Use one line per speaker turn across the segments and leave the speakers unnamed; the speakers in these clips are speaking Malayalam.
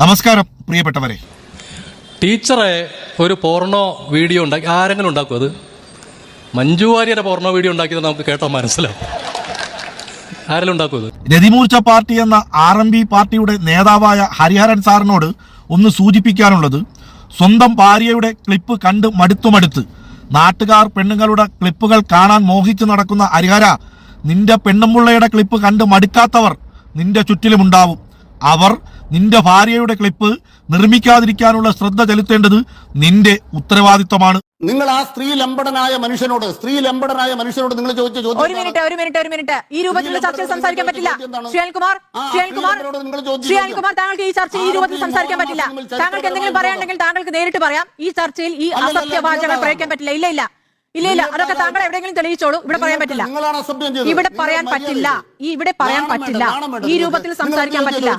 നമസ്കാരം പ്രിയപ്പെട്ടവരെ.
ടീച്ചറെ ഒരു പോർണോ വീഡിയോ ഉണ്ടാക്കി ആരെങ്കിലും ഉണ്ടാക്കും അത്? മഞ്ജു വാര്യരെ പോർണോ വീഡിയോ ഉണ്ടാക്കിയത് നമുക്ക് കേട്ടോ മനസ്സിലാവും. ആരെങ്കിലും ഉണ്ടാക്കും അത്?
രതിമൂർച്ച പാർട്ടി എന്ന ആർ എം പി പാർട്ടിയുടെ നേതാവായ ഹരിഹരൻ സാറിനോട് ഒന്ന് സൂചിപ്പിക്കാനുള്ളത് സ്വന്തം ഭാര്യയുടെ ക്ലിപ്പ് കണ്ട് മടുത്തുമടുത്ത് നാട്ടുകാർ പെണ്ണുങ്ങളുടെ ക്ലിപ്പുകൾ കാണാൻ മോഹിച്ച് നടക്കുന്ന ഹരിഹര നിന്റെ പെണ്ണുമ്പിള്ളയുടെ ക്ലിപ്പ് കണ്ട് മടുക്കാത്തവർ നിന്റെ ചുറ്റിലുമുണ്ടാവും. അവർ നിന്റെ ഭാര്യയുടെ ക്ലിപ്പ് നിർമ്മിക്കാതിരിക്കാനുള്ള ശ്രദ്ധ ചെലുത്തേണ്ടത് നിന്റെ ഉത്തരവാദിത്തമാണ്
നിങ്ങൾ ആ സ്ത്രീ ലംബടനായ മനുഷ്യനോട് സ്ത്രീ ലംബടനായ മനുഷ്യനോട് നിങ്ങൾ ചോദിച്ച ചോദ്യം
ഒരു മിനിറ്റ് ഒരു മിനിറ്റ് ഒരു മിനിറ്റ്. ഈ രൂപത്തിലുള്ള ചർച്ചയിൽ സംസാരിക്കാൻ പറ്റില്ല. ശ്രീ അനിൽകുമാർ
ആ,
ശ്രീ അനിൽകുമാർ
ശ്രീധരനോട് നിങ്ങൾ ചോദിച്ച
ശ്രീ
ചോദ്യം.
അനിൽകുമാർ താങ്കൾക്ക് ഈ ചർച്ച ഈ രൂപത്തിൽ സംസാരിക്കാൻ പറ്റില്ല. താങ്കൾക്ക് എന്തെങ്കിലും പറയാനുണ്ടെങ്കിൽ താങ്കൾക്ക് നേരിട്ട് പറയാം. ഈ ചർച്ചയിൽ ഈ
അസത്യ
അസത്യവാചകൾ
നിങ്ങളാണ്.
പ്രയോഗിക്കാൻ പറ്റില്ല. ഇല്ല ഇല്ല. ഇല്ല ഇല്ല അതൊക്കെ താങ്കൾ എവിടെയെങ്കിലും തെളിയിച്ചോളൂ. ഇവിടെ പറയാൻ പറ്റില്ല. ഇവിടെ പറയാൻ പറ്റില്ല. ഈ ഇവിടെ പറയാൻ പറ്റില്ല. ഈ രൂപത്തിൽ സംസാരിക്കാൻ പറ്റില്ല.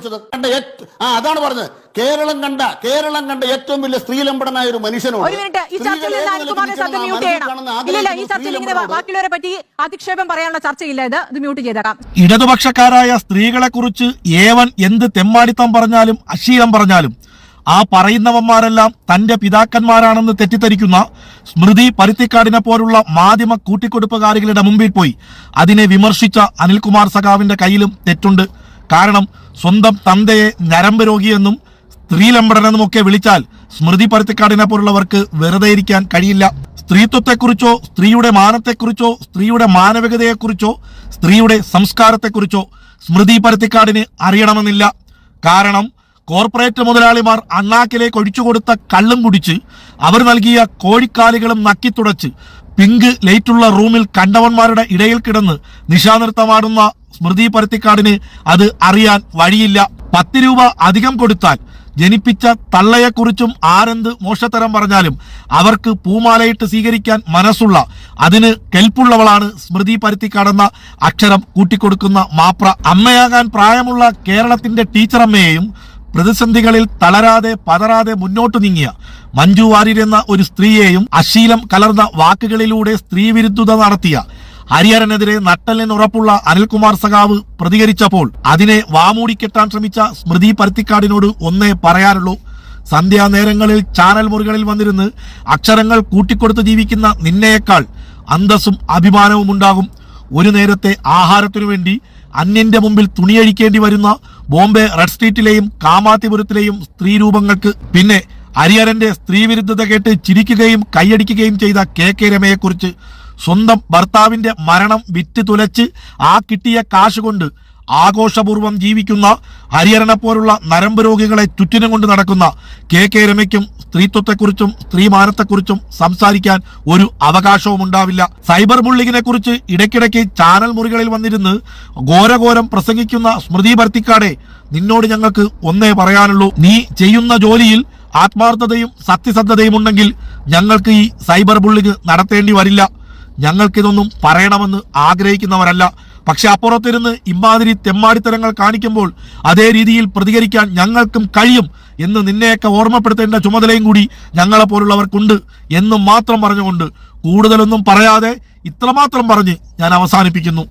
അതാണ് പറഞ്ഞത്. കേരളം കണ്ട കേരളം കണ്ട ഏറ്റവും വലിയ സ്ത്രീലംബടനായ ഒരു മനുഷ്യനോട്
ഒരു മിനിറ്റ് ഈ ചർച്ചയിൽ നിന്ന്
നിലയ്ക്ക്
അനിൽകുമാറിനെ ശബ്ദം മ്യൂട്ട് ചെയ്യണം. ഇല്ല ഇല്ല ഈ ചർച്ചയിൽ ഇങ്ങനെ ബാക്കിയുള്ളവരെ പറ്റി അധിക്ഷേപം പറയാനുള്ള ചർച്ചയില്ല. ഇത് ഇത് മ്യൂട്ട് ചെയ്തേക്കാം.
ഇടതുപക്ഷക്കാരായ സ്ത്രീകളെക്കുറിച്ച് ഏവൻ എന്ത് തെമ്മാടിത്തം പറഞ്ഞാലും അശീലം പറഞ്ഞാലും ആ പറയുന്നവന്മാരെല്ലാം തന്റെ പിതാക്കന്മാരാണെന്ന് തെറ്റിദ്ധരിക്കുന്ന സ്മൃതി പരുത്തിക്കാടിനെ പോലുള്ള മാധ്യമ കൂട്ടിക്കൊടുപ്പുകാരികളുടെ മുമ്പിൽ പോയി. അതിനെ വിമർശിച്ച അനിൽകുമാർ സഖാവിന്റെ കയ്യിലും തെറ്റുണ്ട്. കാരണം സ്വന്തം തന്തയെ ഞരമ്പ് രോഗിയെന്നും സ്ത്രീലമ്പടനെന്നുമൊക്കെ വിളിച്ചാൽ സ്മൃതി പരുത്തിക്കാടിനെ പോലുള്ളവർക്ക് വെറുതെ ഇരിക്കാൻ കഴിയില്ല. സ്ത്രീത്വത്തെക്കുറിച്ചോ സ്ത്രീയുടെ മാനത്തെക്കുറിച്ചോ സ്ത്രീയുടെ മാനവികതയെക്കുറിച്ചോ സ്ത്രീയുടെ സംസ്കാരത്തെക്കുറിച്ചോ സ്മൃതി പരുത്തിക്കാടിന് അറിയണമെന്നില്ല. കാരണം കോർപ്പറേറ്റ് മുതലാളിമാർ അണ്ണാക്കിലേക്ക് ഒഴിച്ചു കൊടുത്ത കള്ളും കുടിച്ച് അവർ നൽകിയ കോഴിക്കാലുകളും നക്കിത്തുടച്ച് പിങ്ക് ലൈറ്റുള്ള റൂമിൽ കണ്ടവന്മാരുടെ ഇടയിൽ കിടന്ന് നിശാനൃത്തമാടുന്ന സ്മൃതി പരുത്തിക്കാടിന് അത് അറിയാൻ വഴിയില്ല. പത്ത് രൂപ അധികം കൊടുത്താൽ ജനിപ്പിച്ച തള്ളയെക്കുറിച്ചും ആരെന്ത് മോശത്തരം പറഞ്ഞാലും അവർക്ക് പൂമാലയിട്ട് സ്വീകരിക്കാൻ മനസ്സുള്ള അതിന് കെൽപ്പുള്ളവളാണ് സ്മൃതി പരുത്തിക്കാടെന്ന അക്ഷരം കൂട്ടിക്കൊടുക്കുന്ന മാപ്ര. അമ്മയാകാൻ പ്രായമുള്ള കേരളത്തിന്റെ ടീച്ചറമ്മയെയും പ്രതിസന്ധികളിൽ തളരാതെ പതറാതെ മുന്നോട്ട് നീങ്ങിയ മഞ്ജു വാര്യർ എന്ന ഒരു സ്ത്രീയെയും അശീലം കലർന്ന വാക്കുകളിലൂടെ സ്ത്രീവിരുദ്ധത നടത്തിയ ഹരിഹരനെതിരെ നട്ടലിന് ഉറപ്പുള്ള അനിൽകുമാർ സഖാവ് പ്രതികരിച്ചപ്പോൾ അതിനെ വാമൂടിക്കെട്ടാൻ ശ്രമിച്ച സ്മൃതി പരുത്തിക്കാടിനോട് ഒന്നേ പറയാനുള്ളൂ. സന്ധ്യാനേരങ്ങളിൽ ചാനൽ മുറികളിൽ വന്നിരുന്ന് അക്ഷരങ്ങൾ കൂട്ടിക്കൊടുത്ത് ജീവിക്കുന്ന നിന്നയേക്കാൾ അന്തസ്സും അഭിമാനവും ഉണ്ടാകും. ഒരു നേരത്തെ ആഹാരത്തിനു വേണ്ടി അന്യന്റെ മുമ്പിൽ തുണിയഴിക്കേണ്ടി വരുന്ന ബോംബെ റെഡ് സ്ട്രീറ്റിലെയും കാമാത്തിപുരത്തിലെയും സ്ത്രീരൂപങ്ങൾക്ക് പിന്നെ ഹരിഹരന്റെ സ്ത്രീവിരുദ്ധത കേട്ട് ചിരിക്കുകയും കൈയടിക്കുകയും ചെയ്ത കെ കെ രമയെക്കുറിച്ച് സ്വന്തം ഭർത്താവിന്റെ മരണം വിറ്റ് തുലച്ച് ആ കിട്ടിയ കാശ് കൊണ്ട് ആഘോഷപൂർവം ജീവിക്കുന്ന ഹരിഹരനെ പോലുള്ള നരമ്പ് രോഗികളെ ചുറ്റിനും കൊണ്ട് നടക്കുന്ന കെ കെ രമയ്ക്കും സ്ത്രീത്വത്തെക്കുറിച്ചും സ്ത്രീമാനത്തെക്കുറിച്ചും സംസാരിക്കാൻ ഒരു അവകാശവും ഉണ്ടാവില്ല. സൈബർ ബുള്ളിങ്ങിനെ കുറിച്ച് ഇടയ്ക്കിടയ്ക്ക് ചാനൽ മുറികളിൽ വന്നിരുന്ന് ഘോരഘോരം പ്രസംഗിക്കുന്ന സ്മൃതി ഭർത്തിക്കാടെ നിന്നോട് ഞങ്ങൾക്ക് ഒന്നേ പറയാനുള്ളൂ. നീ ചെയ്യുന്ന ജോലിയിൽ ആത്മാർത്ഥതയും സത്യസന്ധതയും ഉണ്ടെങ്കിൽ ഞങ്ങൾക്ക് ഈ സൈബർ ബുള്ളിങ് നടത്തേണ്ടി വരില്ല. ഞങ്ങൾക്കിതൊന്നും പറയണമെന്ന് ആഗ്രഹിക്കുന്നവരല്ല. പക്ഷെ അപ്പുറത്തിരുന്ന് ഇമ്മാതിരി തെമ്മാടിത്തരങ്ങൾ കാണിക്കുമ്പോൾ അതേ രീതിയിൽ പ്രതികരിക്കാൻ ഞങ്ങൾക്കും കഴിയും. എന്ന് നിന്നെയൊക്കെ ഓർമ്മപ്പെടുത്തേണ്ട ചുമതലയും കൂടി ഞങ്ങളെ പോലുള്ളവർക്കുണ്ട് എന്ന് മാത്രം പറഞ്ഞുകൊണ്ട് കൂടുതലൊന്നും പറയാതെ ഇത്രമാത്രം പറഞ്ഞ് ഞാൻ അവസാനിപ്പിക്കുന്നു.